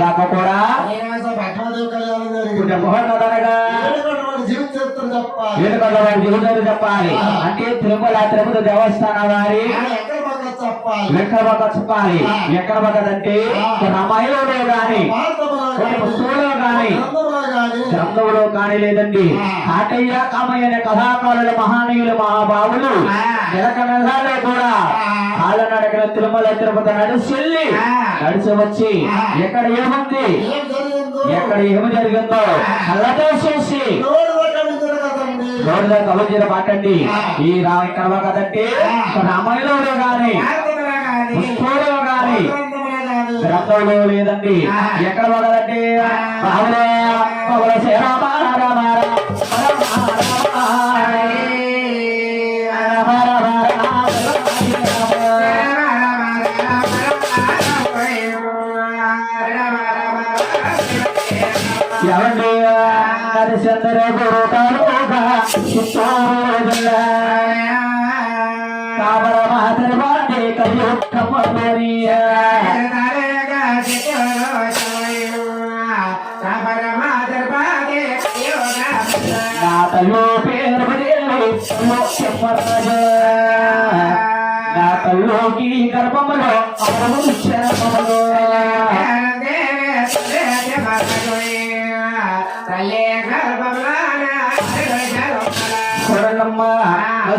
దాకా కూడా జీవిత చెప్పాలి. అంటే తిరుమల తిరుపతి దేవస్థానం వారి. ఎక్కడ పక్క చెప్పాలి? ఎక్కడ బాగా చెప్పాలి? ఎక్కడ బాగదంటే రామాయణంలో కొన్ని పుస్తకంలో గ్రంథంలో కానీ లేదండి. కాటయ్య కామయ్య అనే కథాకారుల మహానీయులు మహాబాబులు నెలక నెలలో కూడా. కాళ్ళ నడకల తిరుమల తిరుపతి నడిచి నడిచి వచ్చి ఎక్కడ ఏముంది? ఎక్కడ ఏమి జరిగిందో కళ్ళతో చూసి కదండి రోడ్ల కవచిన పాటండి. ఈ రా ఇక్కడ కదంటే రామాయణంలో పుస్తకంలో గాని గ్రంథంలో లేదండి. ఎక్కడ పడదండి? బాబుల శ్రీరామ రామ రామ. తల్లుకి గర్భములో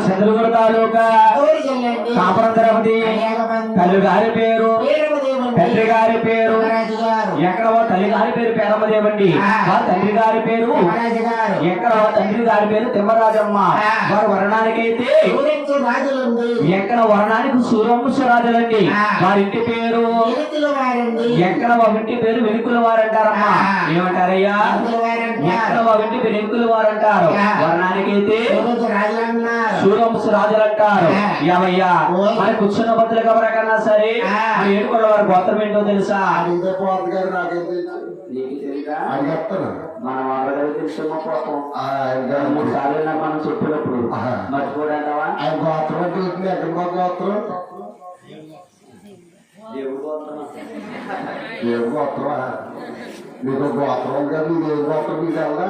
చంద్రగురు తాలూకా కాపురం తిరుపతి తల్లి గారి పేరు. తండ్రి గారి. పేరు ఎక్కడ తల్లి గారి పేరు పేరమ్మదేవండి. వారి తండ్రి గారి పేరు ఎక్కడ తండ్రి గారి పేరు తిమ్మరాజమ్మ. వారు వరణానికైతే రాజులండి ఎక్కడ వరణానికి సూర్యవంశరాజులండి వారింటి పేరు ఎక్కడ ఒక ఇంటి పేరు వెనుకుల వారు అంటారమ్మా ఏమంటారయ్యా? ఎక్కడ ఒక ఇంటి పేరు వెనుకుల వారు అంటారు వరణానికైతే సూర్యవంశ రాజులు అంటారు ఏమయ్యా? మరి కూర్చున్న బతులు సరే మరి ఏడుకొండ వారి గోత్రం ఏంటో తెలుసా అడిగితే పోతుంది గారు నాకేం అని చెప్తాను మన వాళ్ళకి తెలుసమ్మా పాపం. ఆయన రెండు మూడు గారు- సార్లు నాకు మనం చెప్పినప్పుడు. ఆహా. మర్చిపోడంటావా ఆయన గోత్రం అంటే తెలుస్తుంది ఎక్కడ మా గోత్రం? దేవుడు గోత్రం. ఏ గోత్రం మీకు గోత్రం కదా ఏ గోత్రం? మీకు వెళ్ళదా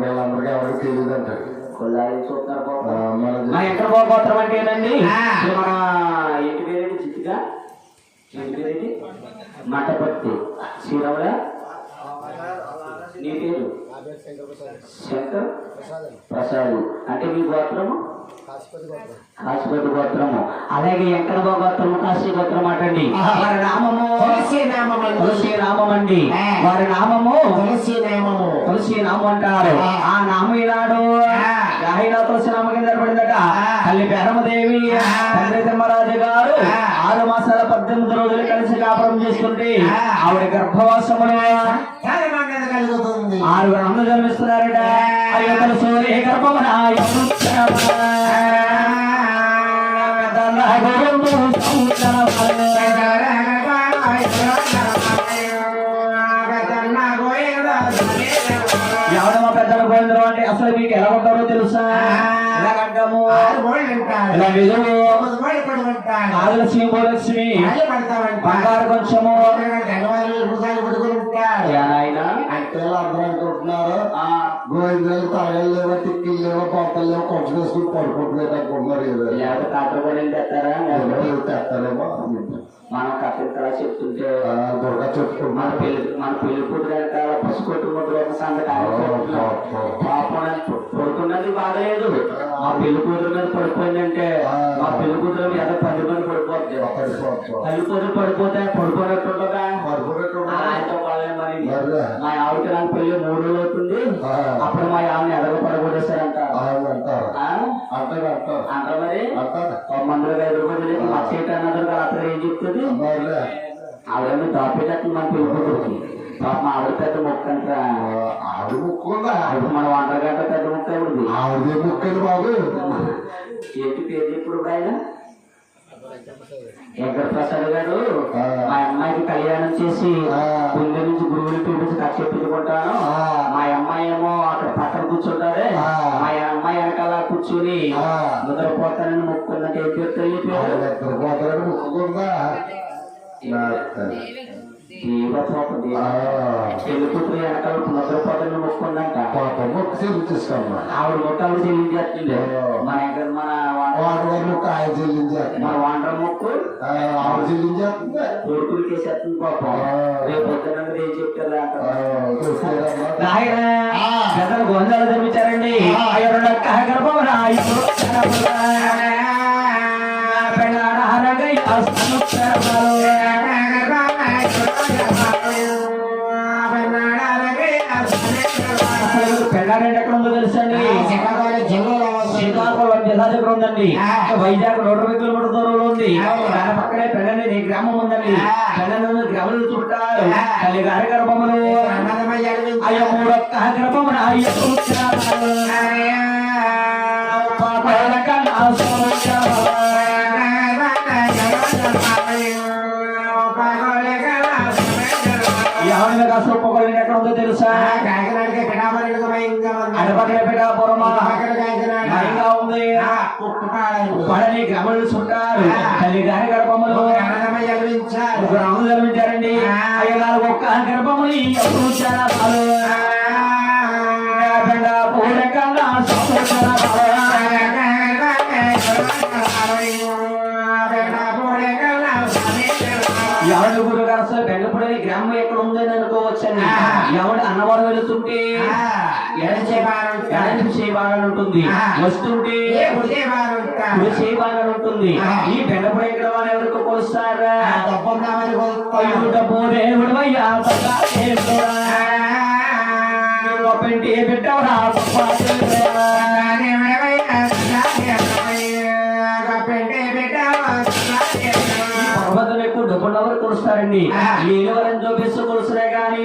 వీళ్ళందరికీ ఎవరికి తెలియదు అంటారు మన ఎక్కడ అంటే ఏంటండి మన ఇంటి పేరేంటి చిట్టిగా? ఇంటి పేరేంటి? మట్టపత్తి శ్రీరాముల నీ పేరు? శంకర్ ప్రసాద్. అంటే మీ గోత్రము? కాశీపతి గోత్రము. అలాగే ఎక్కడ గోత్రము? కాశీ గోత్రం అటండి. వారి నామము తులసి నామమండి. తులసి నామం అండి. వారి నామము తులసి నామము. తులసి నామం అంటారు. ఆ. ఆ నామం ఈనాడు తులసి నామం కింద పడిందట. తల్లి పెరమదేవి ఆ. తండ్రి తిమ్మరాజు గారు. ఆరు మాసాల పద్దెనిమిది రోజులు కలిసి కాపురం చేసుకుంటే ఆ. ఆవిడ కలుగుతుంది ఆరుగురు అమ్మ జన్మిస్తున్నారట అయ్యో తెలుసు ఏ గర్భమున ఎవడమ్మ గోవిందరావు అంటే అసలు మీకు ఎలా ఉంటారో తెలుసా? ఎలాగంటాము ఇలా నిజము? ఆదుల శ్రీమోలక్ష్మి బంగారు కొంచెము. అనుకుంటున్నారు. ఆ, గోవిందరాలు తలగలు లేవో టిక్కీలు లేవో పొట్టలు లేవో కొంచెం వేసుకుని పడుకుంటున్నారు అనుకుంటున్నారు కాటర్ పడి తెస్తారా తెస్తారేమో మనం కథ చెప్తుంటే మన పెళ్ళి మన పెళ్ళి కూతురు వెనకాల పసుకొట్టు ముద్ర ఒక సంగతి పాపం పడుకున్నది బాగలేదు. మా పెళ్ళి కూతురు మీద పడిపోయిందంటే మా పెళ్ళి కూతురు మీద పది మంది పడిపోద్ది తల్లి కూతురు పడిపోతే పడుకోనట్టుండగా ఆయనతో పడలే మరి మరి మా ఆవిడకి నాకు పెళ్ళి మూడు రోజులు అవుతుంది ఆ, అప్పుడు మా ఆవిడని ఎదగ పడగొట్టేశారంట ఆ, అంటారు ఆ? అంటారు అంటారు అంటారు మరి అంటారు మందులు ఎదుర్కొని మా చేతి అన్నది అతను ఏం చెప్తుంది? ఆవిడని దాపేటట్టు మన పెళ్ళి కూతురికి పాప ఆవిడ పెద్ద మొక్క ఆవిడ ముక్కుందా మన వంటల గంట పెద్ద మొక్క ఆవిడదే ముక్కలు బాబు. ఏంటి పేరు ఇప్పుడు ఆయన? వెంకట ప్రసాద్ గారు. మా అమ్మాయికి కళ్యాణం చేసి. గుండె నుంచి గురువులు పిలిపించి కక్ష పెట్టుకుంటాను. మా అమ్మాయి ఏమో అక్కడ పక్కన కూర్చుంటారే. మా కూర్చుని. నిద్రపోతానని మొక్కుందంటే ఏం పేరు తల్లి పేరు ఆవిడ ఎక్కడ పోతారని ముక్కుందా నాటకాలు. దేవపోతుంది ఆ, పెళ్ళి కూతురు వెనకాల పునరుపోతని మొక్కుందంట. పాపం మొక్కు చెల్లించేసుకోమ్మా ఆవిడ మొట్టాలు చెల్లించేస్తుంది. మన ఎక్కడ మన వాడ- వాటి వరకు కాయ మన వాండ్ర మొక్కు ఆవిడ చెల్లించేస్తుంది. కొడుకులకి వేసేస్తుంది పాపం. రేపు పొద్దున ఏం చెప్తారు ఆ, అంటారు చూస్తారమ్మా. నాయన ఆ. పెద్దలు గొంజాలు తెప్పించారండి ఆ. అయ్యో రెండు గర్భం పెళ్ళాడంటే ఎక్కడ ఉందో తెలుసండి శ్రీకాకుళం జిల్లాలో. శ్రీకాకుళం జిల్లా దగ్గర ఉందండి. వైజాగ్ నూట ఇరవై కిలోమీటర్ దూరంలో ఉంది. దాని పక్కనే పెళ్ళని గ్రామం ఉందండి. పెళ్ళని గ్రామాలు చుట్టారు. తల్లి గారి గర్భములు. అయ్యో మూడొక్క గర్భమున అయ్యో చూచారు. పాపాల కన్నా పడని గ్రామాలు చుట్టారు. తల్లి గారి గర్భములు జన్మించారు. అమ్ములు జన్మించారండి. అయ్యో నాలుగు ఒక్క గర్భములు ఎప్పుడు చాలు పెండ పూల కన్నా సోచారు. ఎవరి గురు గారు అసలు బెండపూడి గ్రామం ఎక్కడ ఉందని అనుకోవచ్చండి. ఎవడు అన్నవరం వెళుతుంటే చేయబాలని ఉంటుంది. వస్తుంటే చేయబాలని ఉంటుంది. ఈ బెండపూడి ఎక్కడ వాళ్ళు ఎవరికి కొలుస్తారా? కొలుస్తారండి. లేనివారని చూపిస్తూ కొలుస్తున్నా కానీ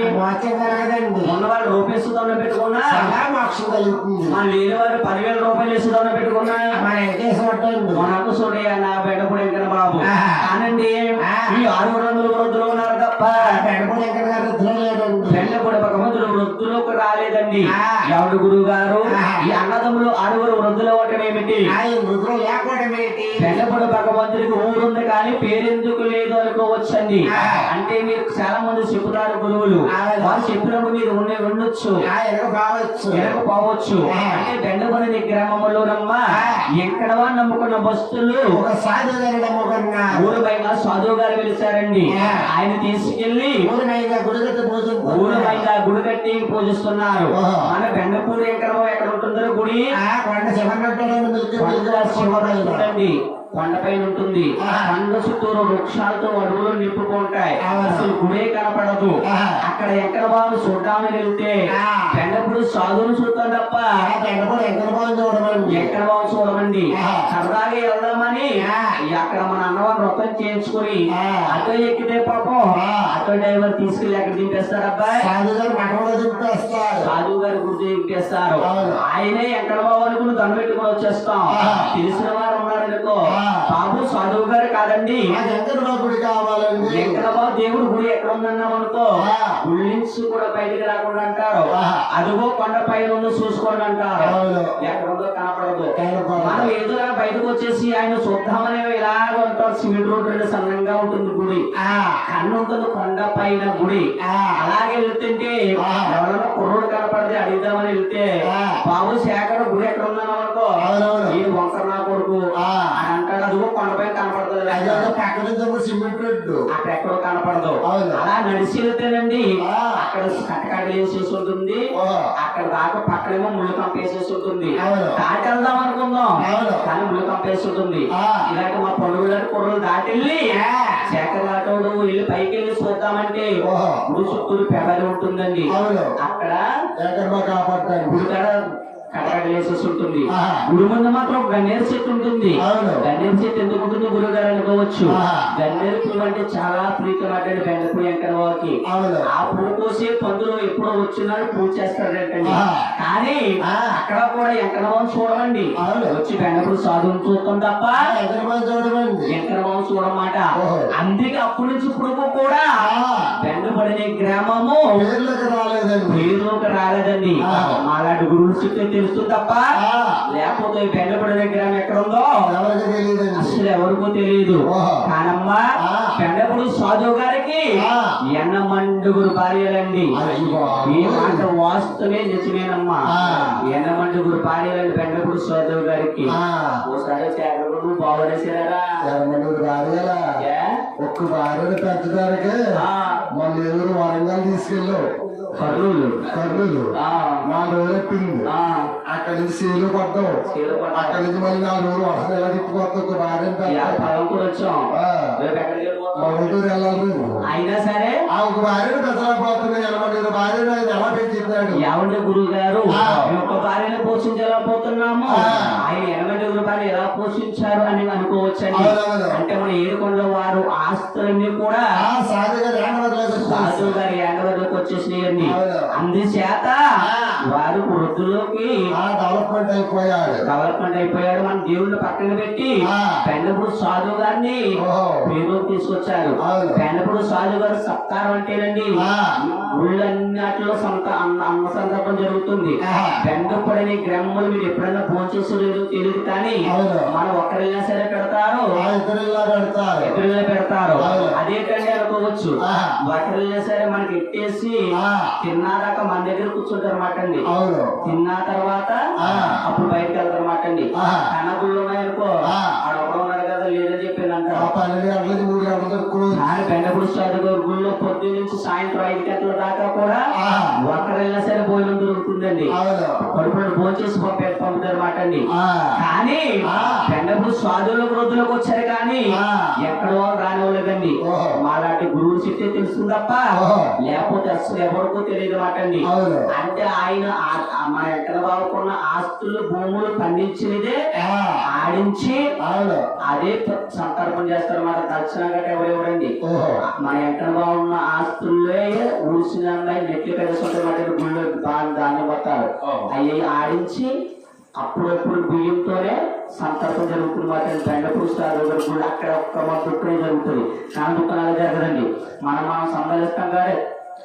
ఉన్న వాళ్ళు రూపేస్తూ పెట్టుకున్నా. మన లేనివారు పదివేల రూపాయలు వేసి దొంగ పెట్టుకున్నా. మన అక్క చూడే నా బెడపడి వెంకట బాబు. కానండి. ఈ ఆరు వందల వృద్ధులు ఉన్నారు తప్ప బెండపూడి భగవంతుడు వృద్ధులకు రాలేదండి. ఎవడు గురువు గారు. ఈ అన్నదమ్ములు ఆరుగురు వృద్ధులు ఒకటి ఏమిటి? బెండపూడి భగవంతుడికి ఊరుంది కానీ పేరెందుకు లేదు అనుకోవచ్చండి. ఆ. అంటే మీరు చాలా మంది చెబుతారు గురువులు. వారు చెప్పినప్పుడు మీరు ఉండే ఉండొచ్చు. ఆ. అంటే బెండపూడి గ్రామంలోనమ్మా ఆ. ఎక్కడవా నమ్ముకున్న వస్తువులు ఒక సాధు గారి నమ్ముకున్నారు ఊరు పైన సాధువు గారు పిలిచారండి. ఆయన తీసుకెళ్ళి ఊరి గుడిగట్టు పైన గుడి కట్టి పూజిస్తున్నారు. మన బెండపూడి ఎక్కడ ఎక్కడ ఉంటుందో గుడి? కొండ శివనట్టులను మిల్కి కొండ శివపై ఉంటుందండి కొండపైన ఉంటుంది. కొండ చుట్టూరు వృక్షాలతో అడవులు నింపుకుంటాయి. అసలు గుడే కనపడదు. అక్కడ ఎక్కడ బాబు చూద్దామని వెళ్తే ఆ. బెండపూడి సాధువులు చూద్దాం తప్ప కూడా ఎక్కడ బాబు చూడమండి. సరదాగా వెళ్దామని. అక్కడ మన అన్నవారు వ్రతం చేయించుకొని. ఆటో ఎక్కితే పాపం. ఆటో డ్రైవర్ తీసుకెళ్ళి ఎక్కడ దింపేస్తారు అబ్బాయి గారు దింపేస్తారు సాధువు గారి ఎక్కేస్తారు అవును. ఆయనే ఎక్కడ బాబు అనుకుని దండ పెట్టుకుని వచ్చేస్తాం. తెలిసిన వారు ఉన్నారనుకో. బాబు సాధువు గారు కాదండి గుడి కావాలండి ఎక్కడ బాబు దేవుడు గుడి ఎక్కడ ఉందన్నాం. గుడి నుంచి కూడా బయటికి రాకుండా అంటారు. అదిగో కొండ పైన చూసుకోండి అంటారు. ఎక్కడ కనపడదు. మనం ఎదురుగా బయటకు వచ్చేసి ఆయన చూద్దామని ఇలాగ ఉంటారు సిమెంట్ రోడ్ రెండు సన్నంగా ఉంటుంది గుడి ఆ కన్ను ఉంటుంది కొండ పైన గుడి. అలాగే వెళ్తుంటే. ఎవరైనా కుర్రోడు కనపడితే అడుగుదామని వెళ్తే. బాబు శేఖర్ గుడి ఎక్కడ ఉందని అనుకో అవునవును. ఈ వంకర కొడుకు. అని అంటాడు అదిగో కొండపైన కనపడుతుంది అదే పక్క నుంచి ఒక సిమెంట్ రోడ్డు అక్కడ ఎక్కడో కనపడదు. అలా నడిచి వెళ్తేనండి. అక్కడ కట్టకట్టలు వేసేసి ఉంటుంది. అక్కడ దాకా పక్కనేమో ముళ్ళు కంపేసేసి ఉంటుంది. దాటి వెళ్దాం అనుకుందాం. కానీ ముళ్ళు కంపేసి ఉంటుంది ఆ. ఇలాంటి మా పొలం లాంటి కుర్రలు దాటి వెళ్ళి ఆ. శేఖర్ లాటోడు వెళ్ళి పైకి వెళ్ళి చూద్దామంటే. గుడి చుట్టూరు పెదవి ఉంటుందండి. అక్కడ గుడి వేసేసి ఉంటుంది. గుడి ముందు మాత్రం గన్నేరు చెట్టు ఉంటుంది. గన్నేరు చెట్టు ఎందుకు ఉంటుంది గురువు గారు అనుకోవచ్చు. గన్నేరు పువ్వు అంటే చాలా ప్రీతమైనటువంటి బెండపూడి వెంకట వారికి అవును ఆ పువ్వు కోసి పందులు ఎప్పుడో వచ్చినాడు పూజ చేస్తాడంటండి. కానీ. అక్కడ కూడా వెంకటబాబు చూడమండి అవును. వచ్చి బెండపూడి సాధువుని చూస్తాం తప్ప చూడమండి వెంకటబాబు చూడమాట. అందుకే అప్పటి నుంచి ఇప్పుడు కూడా. బెండపడిన గ్రామము పేర్లకు రాలేదండి. మాలాంటి గురువులు చెప్తే తెలుస్తుంది తప్ప లేకపోతే బెండపడి విగ్రహం ఎక్కడ ఉందో అసలు ఎవరికో తెలియదు. కానమ్మా ఆ. బెండపడు సాధు గారికి ఆ. ఎన్నమండుగురు భార్యలండి. ఈ మాట వాస్తవమే నిజమేనమ్మా. ఆ. ఎన్నమండుగురు భార్యలండి బెండపడు సాధు గారికి? ఒక్క భార్యను పెంచడానికి ఆ, మన ఎవరు వరంగల్ తీసుకెళ్ళు. కర్నూలు కర్నూలు ఆ, నాలుగు రోజులు ఆ, అక్కడి నుంచి సీలు పట్ట. అక్కడి నుంచి మళ్ళీ నాలుగు రోజులు వరుస ఎలా తిప్పుకొస్తా ఒక ఎక్కడికి వెళ్ళిపోతాం? మొగలటూరు వెళ్ళాలి. అయినా సరే. ఆ ఒక భార్యను పెంచలేకపోతున్నాయి ఎనమండూరు భార్యను ఆయన ఎలా పెంచుతున్నాడు ఏమంటే గురువు గారు ఒక్క భార్యను పోషించలేకపోతున్నాము. ఆయన ఎనభై భార్య ఎలా పోషించారు అని అనుకోవచ్చండి. అంటే మన ఏడుకొండ వారు ఆస్తులన్నీ కూడా సాధిగా వచ్చేసినాయండి అవును. అందుచేత ఆ. వారు వృద్ధులోకి డెవలప్మెంట్ అయిపోయాడు డెవలప్మెంట్ అయిపోయాడు మన దేవుడిని పక్కన పెట్టి ఆ. పెండపుడు సాధు గారిని. పేరులోకి తీసుకొచ్చారు. పెండపుడు సాధు గారు సత్కారం అంటేనండి. ఊళ్ళన్నిటిలో సంత అన్న సందర్భం జరుగుతుంది ఆహా. పెండపుడని గ్రామంలో మీరు ఎప్పుడైనా ఫోన్ చేసేది తెలియదు కానీ. మనం ఒక్కరైనా సరే పెడతారు ఆ ఇద్దరిలా పెడతారు. అదేంటండి అనుకోవచ్చు. ఒక్కరైనా సరే మనకి ఎట్టేసి ఆ. తిన్నాదాకా మన దగ్గర కూర్చుంటారు అవును తిన్న తర్వాత. అప్పుడు బయటకు వెళ్తారు అన్నమాట అండి ఆహా. కనగుళ్ళు ఉన్నాయనుకో ఒకడు ఉన్నాడు కదా లేదని బెండపుడు చదువు గుళ్ళో పొద్దు నుంచి సాయంత్రం ఐదు గంటల దాకా కూడా. ఒక్కరైనా సరే భోజనం దొరుకుతుందండి కడుపులో భోజనం చేసి పంపుతారు అన్నమాట అండి. కానీ. బెండపుడు స్వాదులకు వృద్ధులకు వచ్చారు కానీ. ఎక్కడో రానివ్వలేదండి. మాలాంటి గురువులు చెప్తే తెలుస్తుంది తప్ప. లేకపోతే అసలు ఎవరికో తెలియదు మాట అండి అంటే ఆయన మన ఎక్కడ బాగుకున్న ఆస్తులు భూములు పండించినదే. ఆడించి అదే ప్ర- సంకల్పం చేస్తారు మాట దక్షిణ గట్ట ఎవరెవరండి? మన ఎక్కడ బాగున్న ఆస్తుల్లో ఊసిన నెట్లు కలుసుకుంటే గుళ్ళు దాని దాన్ని పడతారు అవి ఆడించి అప్పుడప్పుడు బియ్యంతోనే సంకల్పం జరుగుతుంది. మాట బెండపూడి స్టార్ గుళ్ళు అక్కడ ఒక్క మా దుఃఖమే జరుగుతుంది. కానీ దుఃఖాలు జరగదండి. మనం మనం సందర్శిస్తాం కానీ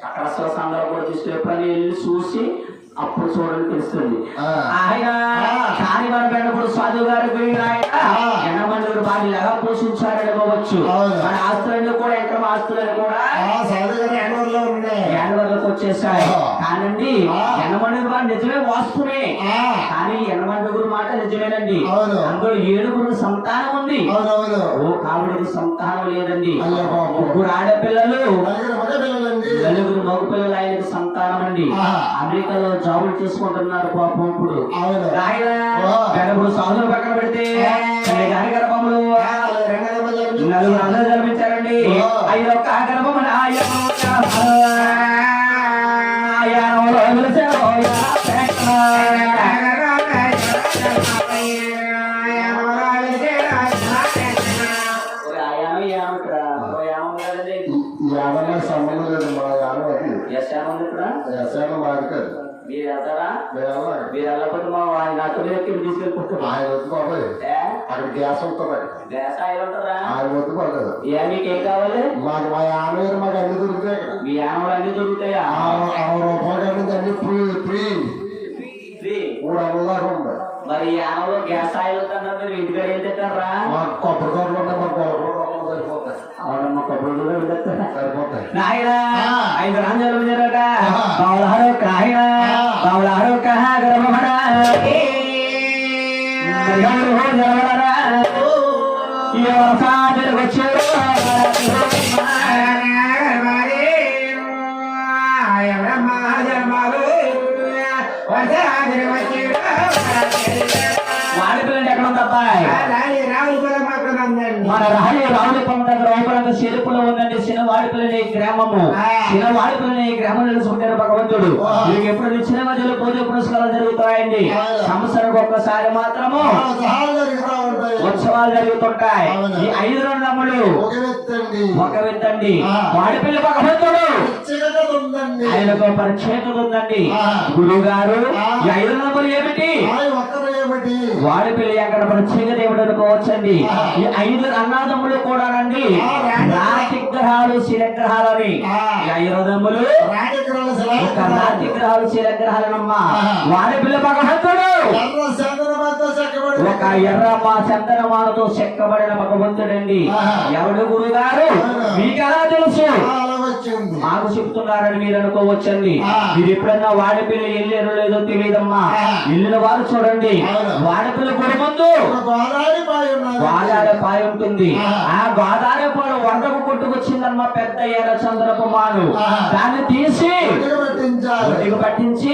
అక్కడ అసలు సందర్భం కూడా తీసుకుని ఎప్పుడైనా వెళ్ళి చూసి అప్పుడు చూడని తెలుస్తుంది. ఆయన కాని మన బెండపూడి సాధువు గారు వీళ్ళు ఆయన. ఎనమందుడు బాగా ఎలా పోషించారని అనుకోవచ్చు. మన ఆస్తులన్నీ కూడా ఎక్కడ ఆస్తులని కూడా ఏడవరకు వచ్చేసాయి. కానండి ఆ. ఎనమండుగురు మాట నిజమే వాస్తునే. కానీ ఎనమండుగురు మాట నిజమేనండి. అందులో ఏడుగురు సంతానం ఉంది ఓ కావుడికి సంతానం లేదండి. ముగ్గురు ఆడపిల్లలు నలుగురు మగ పిల్లలు ఆయనకు సంతానం ఆ. అమెరికాలో జాబులు చేసుకుంటున్నారు పాపం ఇప్పుడు. సాధువులు పక్కన పెడితే నలుగురు అందరూ జన్మించారండి. ఐదు ఒక్క గర్భం అక్కడ గ్యాస్ ఉంటుంది గ్యాస్ ఆయిల్ ఉంటుందా? ఆయన వద్దు పడలేదు ఏ మీకు ఏం కావాలి? మాకు మా యాన వేరు మాకు అన్ని దొరుకుతాయి ఇక్కడ మీ యానంలో అన్ని దొరుకుతాయా? ఆ- అరవై రూపాయల నుంచి అన్ని ఫ్రీ ఫ్రీ. ఫ్రీ. మూడు వందల దాకా ఉంది మరి ఈ యానంలో గ్యాస్ ఆయిల్ ఉందన్నారు మీరు ఇంటికాడ ఏం తింటారా మాకు కొబ్బరి తోటలు ఉంటాయి మాకు కొబ్బరి తోటలు సరిపోతాయి అవునమ్మా కొబ్బరి? సరిపోతాయి. నాయనా. ఐదు రాంజాలు కహ ఎవరు జరగలరా ఎవరు సాజరు వచ్చారు వాడిపిల్లండి ఎక్కడ ఉంది అబ్బాయి మన రాజు రావులపల్లి దగ్గర ఓపలంగా చెరుపులో ఉందండి చిన్నవాడిపల్లి గ్రామము ఆ. చిన్నవాడిపల్లి గ్రామం నిలుచుకుంటారు భగవంతుడు. మీకు ఎప్పుడు చిన్న మధ్యలో పూజ పురస్కారాలు జరుగుతాయండి ఆ. సంవత్సరానికి ఒక్కసారి మాత్రము ఉత్సవాలు జరుగుతుంటాయి. ఈ ఐదు రెండు తమ్ముడు ఒక విత్తండి. వాడిపల్లి భగవంతుడు ఆయనకు ప్రత్యేకత ఉందండి. గురువు గారు ఐదు నంబర్ ఏమిటి వాడిపల్లి అక్కడ ప్రత్యేకత ఏమిటి అనుకోవచ్చండి ఆ. ఈ ఐదు అన్నాదమ్ములు కూడానండి ఆ, రాజ- రాతిగ్గా గ్రహాలు శిలగ్రహాలని ఆ. ఈ ఐరోదమ్ములు రాజగ్రహాల ఒక రాతి శిలాగ్రహాలు. గ్రహాలు శిలగ్రహాలనమ్మా. వాడి పిల్ల భగవంతుడు ఒక ఎర్ర మా చందనమాలతో చెక్కబడిన భగవంతుడండి. ఎవడు గురుగారు. మీకు ఎలా తెలుసు మాకు చెప్తున్నారని మీరు అనుకోవచ్చండి. మీరు ఎప్పుడన్నా వాడపిల్ల వెళ్ళారో లేదో తెలియదమ్మా. వెళ్ళిన వారు చూడండి. వాడపిల్ల గుడి ముందు గోదావరి పాయ ఉంటుంది ఆ. గోదావరి పాలు వరదకు కొట్టుకొచ్చిందమ్మా పెద్ద ఎర్ర చంద్రపు మాను. దాన్ని తీసి పట్టించి.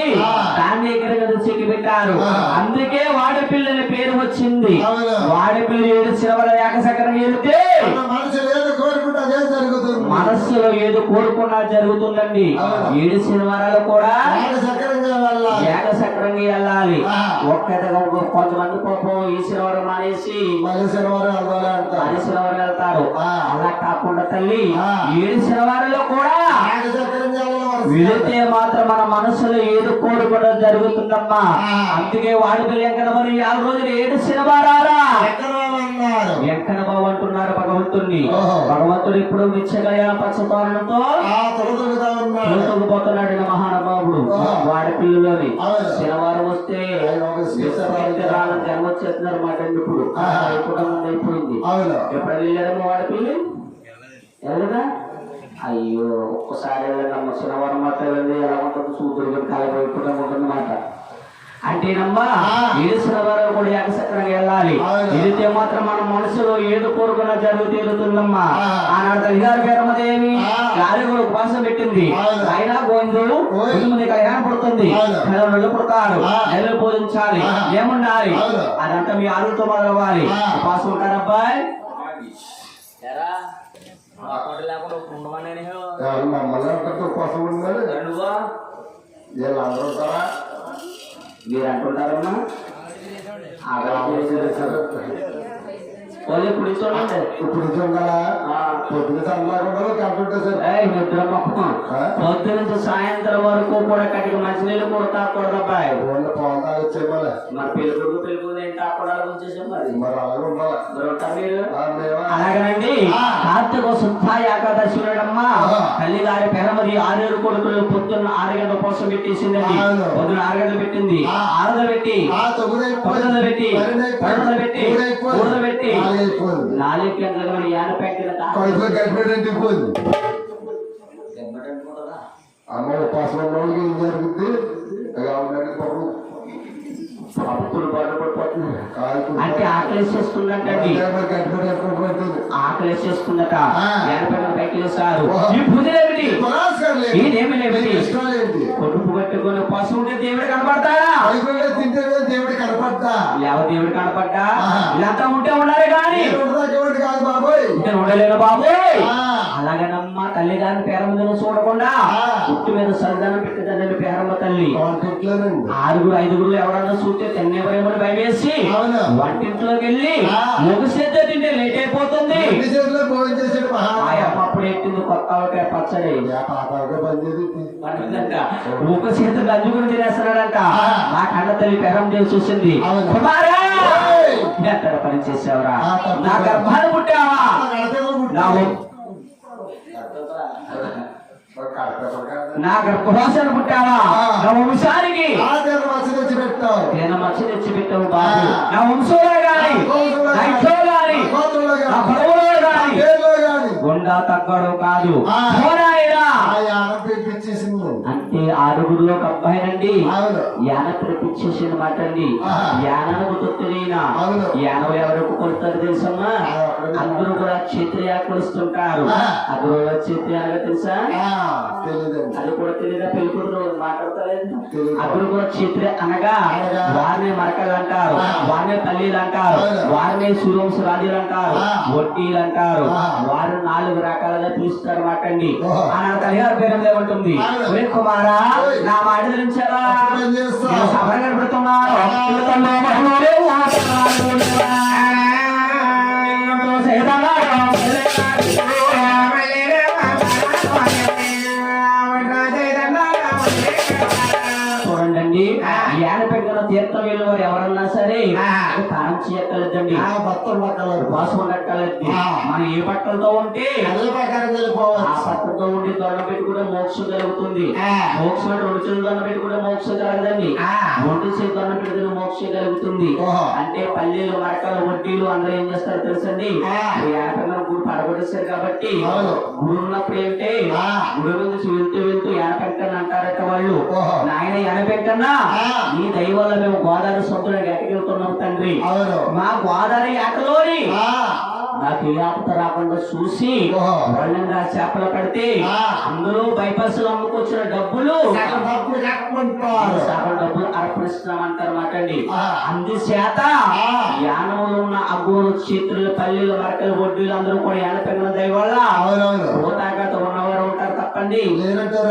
దాన్ని ఎక్కడ చెక్కి పెట్టారు. అందుకే వాడపిల్లని పేరు వచ్చింది. వాడపిల్ల ఏడు చిరవల ఏకసకరం వెళితే మన మనసులు ఏదో కోరుకుంటే అదే జరుగుతుంది మనస్సులో ఏదో కోరుకున్నా జరుగుతుందండి. ఏడు శనివారాలు కూడా మాట సక్రంగా వెళ్ళాలి ఆ. ఒక్కటగా కొంతమంది పాపం ఈ శనివారం మానేసి శనివారం శనివారం వెళ్తారు ఆ. అలా కాకుండా తల్లి ఆ. ఏడు శనివారాలు కూడా వెళితే మాత్రం మన మనసులో ఏదో కోరుకోవడం జరుగుతుందమ్మా ఆ. అందుకే వాడి పిల్ల ఎక్కడ మరి ఆరు రోజులు ఏడు శనివారాలా ఎక్కడ అంటున్నారు భగవంతుణ్ణి? ఓహో. భగవంతుడు ఇప్పుడు నిత్యగయ పచ్చతోరణంతో పోతున్నాడు మహానుభావుడు. వాడి పిల్లలోని. శనివారం వస్తే జన్మ వచ్చేస్తున్నారు మాట ఇప్పుడు అయిపోయింది. ఎప్పుడు వెళ్ళారమ్మా వాడి పిల్లి? వెళ్ళదా అయ్యో ఒక్కసారి వెళ్ళండి శనివారం మాట వెళ్ళండి ఎలా ఉంటుంది సూర్యుడు కాలిపోయిపోవడం ఉంటుంది మాట అంటేనమ్మా శనివారం కూడా ఏకసక్రంగా వెళ్ళాలి మాత్రం మన మనసులో ఏదో కోరుకున్న జరుగు తీరుతుందమ్మా ఆ. ఆనాడు తల్లిగారు పేరమ్మదేవి ఆ. గాలి కూడా ఉపవాసం పెట్టింది అవును. ఆయన గోవిందు ఓయ్. ముందు కళ్యాణం పుడుతుంది. నెలలు పుడతారు. నెలలు పూజించాలి. ఏముండాలి. అదంతా మీ ఆరుతో మొదలవ్వాలి ఆ. ఉపవాసం ఉంటారు అబ్బాయి ఎరా అకౌంట్ లేకుండా ఉండమని అంటారు కోసం నువ్వా వీళ్ళందరూ ఉంటారా మీరు ఎవరు చేశారు? వాళ్ళు ఇప్పుడు చూడండి ఇప్పుడు చూడాలా ఆ. పొద్దున చల్లకుండా కంప్యూటర్? పొద్దు నుంచి సాయంత్రం వరకు కూడా కటిక మంచినీళ్ళు కూడా తాకూడదు అబ్బాయి. ఫోన్లో పాలు తాగొచ్చే మళ్ళీ. మరి పెళ్ళికొడుకు పెళ్ళికొడుకు ఏం తాకూడదు వచ్చేసాం మరి. మరి అలాగే ఉండాలి? మరి ఉంటారు మీరు? ఆ, మేమా? అలాగనండి. కార్తీక శుద్ధ ఏకాదశి నాడమ్మా. ఆహా. తల్లి గారి పెరమది ఆరేడు కొడుకులు పొద్దున్న ఆరు గంటల కోసం పెట్టేసిందండి. పొద్దున్న ఆరు గంటలు పెట్టింది. ఆ. ఆరుద పెట్టి. పెట్టి. పెట్టి. పెట్టి. అయిపోయింది కడుపులో అమ్మ ఉపాసం వాళ్ళకి ఏం జరుగుద్ది? ఉన్నట్టు పాపం పడిపోతుంది. అంటే. ఈ. ఇదేమి లేమిటి? కొడుకు పట్టుకొని ఉంటే దేవుడు కనపడతాడా? కనపడ్డా లేవ దేవుడు కనపడ్డా. ఇలాంతా ఉంటే ఉండాలి కానీ కాదు బాబోయ్ ఇంకా ఉండలేను బాబు ఆ. అలాగనమ్మా పేరమ్మదని చూడకుండా ఆ. పుట్టు మీద సరిదానం పెట్టిందండి పేరమ్మ తల్లి ఆరుగురు ఐదుగురు ఎవరన్నా చూస్తే తిన్నేమని భయమేసి అవును. వంటింట్లోకి వెళ్ళి. ముగిసేద్దే తింటే లేట్ అయిపోతుంది అప్పుడు కొత్త ఆవకాయ పచ్చడి. ఒక చేతి తినేస్తున్నాడంట. నా కన్న తల్లి పెరం చేసి చూసింది! ఎక్కడ పని చేసావురా? నా గర్భాన్ని పుట్టావా? నా నా గర్భవాసన పుట్టావా. నా వంశానికి. నేను మచ్చ తెచ్చి పెట్టావు బాబు. నా వంశంలో గాని నా వంశంలో నా గాని, ఇంట్లో గాని. నా గోత్రంలో గాని, నా పొడవులో గాని పేరులో గాని గుండా తగ్గడు కాదు ఆ. పోరాయిరా. ఆరుగురిలో ఒక అబ్బాయినండి అవును యాన పిలిపించేసిన మాట అండి గుర్తులేనా అవును. యానం ఎవరికి కొడతారు తెలుసమ్మా ఆ, అందరూ కూడా క్షేత్రియ కొలుస్తుంటారు క్షేత్రియ అనగా తెలుసా ఆ, అది కూడా తెలియదా పెళ్ళి కూతురు మాట్లాడతలేదు తెలీదు. అందరూ కూడా క్షేత్రియ అనగా. వారిని మరకలు అంటారు ఆ. వారిని తల్లిలు అంటారు. వారిని సూర్యంశ రాజులు అంటారు ఆ. వడ్డీలు అంటారు ఆ. వారు నాలుగు రకాలుగా పిలుస్తారు మాట అండి. ఆనాడు తల్లిగారు పేరు ఉంటుంది. ఒరే కుమారా. నా మాట చేస్తావు? సభ కనబడుతున్నారు చూడండి ఏడ పెట్టిన తీర్థం వెళ్ళేవారు ఎవరన్నా సరే పంచి ఎక్కలేదండి ఆ బట్టలు పక్కలేదు వాసం ఎక్కలేదు ఆ. మనం ఏ బట్టలతో ఉంటే అదే ప్రకారం ఆ వెళ్ళిపోవచ్చు బట్టలతో ఉండి దండం పెట్టుకుంటే మోక్షం కలుగుతుంది ఆ. మోక్షం అంటే రెండు చేతులు దండం పెట్టుకుంటే మోక్షం కలగదండి ఆ. ఒంటి చేతి దండం పెట్టుకుంటే మోక్షం కలుగుతుంది. అంటే పల్లెలు మరకలు వడ్డీలు అందరూ ఏం చేస్తారు తెలుసండి ఆ. యానపెంగా గుడి పడగొట్టేశారు కాబట్టి. గుడి ఉన్నప్పుడు ఏంటి ఆ. గుడి నుంచి వెళ్తూ వెళ్తూ యానపెంకన్న అంటారట వాళ్ళు. నాయన ఆ. నీ దయ వల్ల మేము గోదావరి సొంతలకు ఎక్కగలుగుతున్నాం తండ్రి అవును మా గోదావరి ఏటలోని ఆ, నాకు ఏ ఆపద రాకుండా చూసి. వాళ్ళంగా చేపలు పడితే. అందరూ బైపాస్లో అమ్ముకొచ్చిన డబ్బులు సగం డబ్బులు కట్టుకుంటారు సగం డబ్బులు అర్పణిస్తున్నామంటారు మాట అండి ఆ. అందుచేత. యానంలో ఉన్న అగ్గోలు చేతులు పల్లెలు మరకలు వడ్డీలు అందరూ కూడా యాన పెరిగిన దయ వల్ల అవునవును భూతాగత ఉన్నవారు తప్పండి లేనంటారు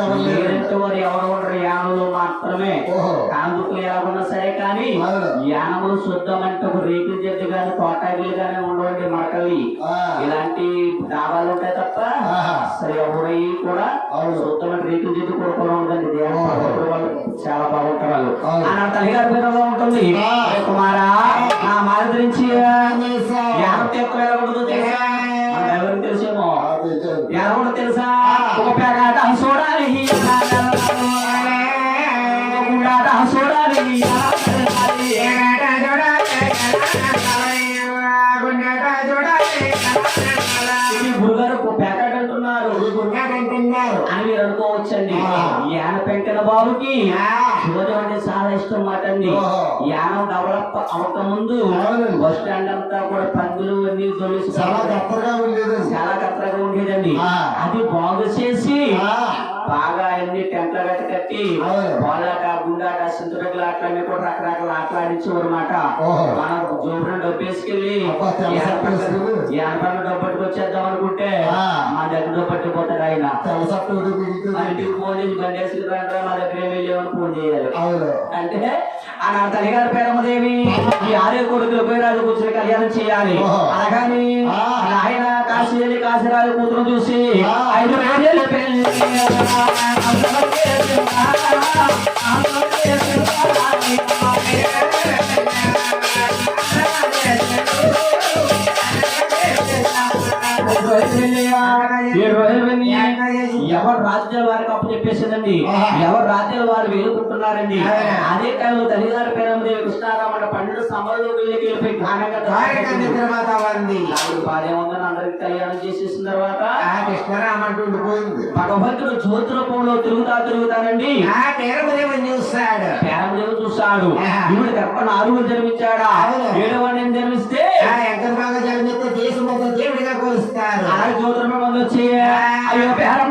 ఎవరు ఎవరు యానంలో మాత్రమే. కాందుకులు ఎలాగున్నా సరే కానీ. యానములు శుద్ధమంటే ఒక రేకుల చెట్టు కానీ తోటాగిలు కానీ ఉండవండి ఆ. ఇలాంటి డాబాలు ఉంటాయి తప్ప. అసలు ఎవరయ్యి కూడా. శుద్ధమైన రేకుల చెట్టు కొడుకులో ఉందండి వాళ్ళు చాలా బాగుంటారు వాళ్ళు అవును. ఆ నా తల్లిగారి పేరులో ఉంటుంది ఆ. "ఏ కుమారా నా తెలుసా? యానం ఎక్కువ ఎలా ఉంటుందో తెలుసా ఉంటుందో తెలుసా ఒక పేకాట చూడాలి చూడాలి. అని మీరు అనుకోవచ్చండి. యాన పెంకన బాబుకి ఆ. మాట అండి. యానం డెవలప్ అవక ముందు. బస్ స్టాండ్ అంతా కూడా పందులు అన్ని చాలా గొప్పగా ఉండేది చాలా కత్తగా ఉండేదండి. అది బాగు చేసి బాగా అన్ని టెంట్ల గట్ట కట్టి. వాళ్ళక గుండాట సింతురకులు అట్లన్నీ కూడా రకరకాల ఆటలు ఆడించేవారు మాట ఓహో. మనం జోబున డబ్బు వేసుకెళ్ళి. ఎనభై డబ్బు పట్టుకొచ్చేద్దాం అనుకుంటే. మా దగ్గర డబ్బు పట్టుకుపోతాడు ఆయన. ఇంటికి ఫోన్ చేసి బండి వేసుకుని మా దగ్గర ఏమి లేవని ఫోన్ చేయాలి అంటే ఆ నా తల్లిగారి పేరమ్మదేవి ఈ ఆరే కొడుకులు పోయిరాజు కూర్చొని కళ్యాణం చేయాలి. అనగాని. ఆయన కాశీ వెళ్ళి కాశీరాజు కూతురు చూసి. ఐదు రోజులు ఎవరు రాజ్యాల వారికి అప్పు చెప్పేసిందండి ఎవరు ఆ. అదే టైంలో తల్లిగారి పేరమ్మదేవి కృష్ణారామణ పన్నెండు సభల్లో వెళ్ళి ఉందని అందరికి కళ్యాణం చేసేసిన తర్వాత కృష్ణరామ భగవంతుడు జ్యోతి రూపంలో తిరుగుతా తిరుగుతానండి ఆ పేరమదేవి చూస్తాడు. చూస్తాడు. ఈవిడ గర్భన ఆరుగురు జన్మించాడా. ఏడవని జన్మిస్తే? ఎంకర బాగా జరిగితే దేశం దేవుడిగా కొలుస్తారు. అలాగే వచ్చి అయ్యో పేరమ్మ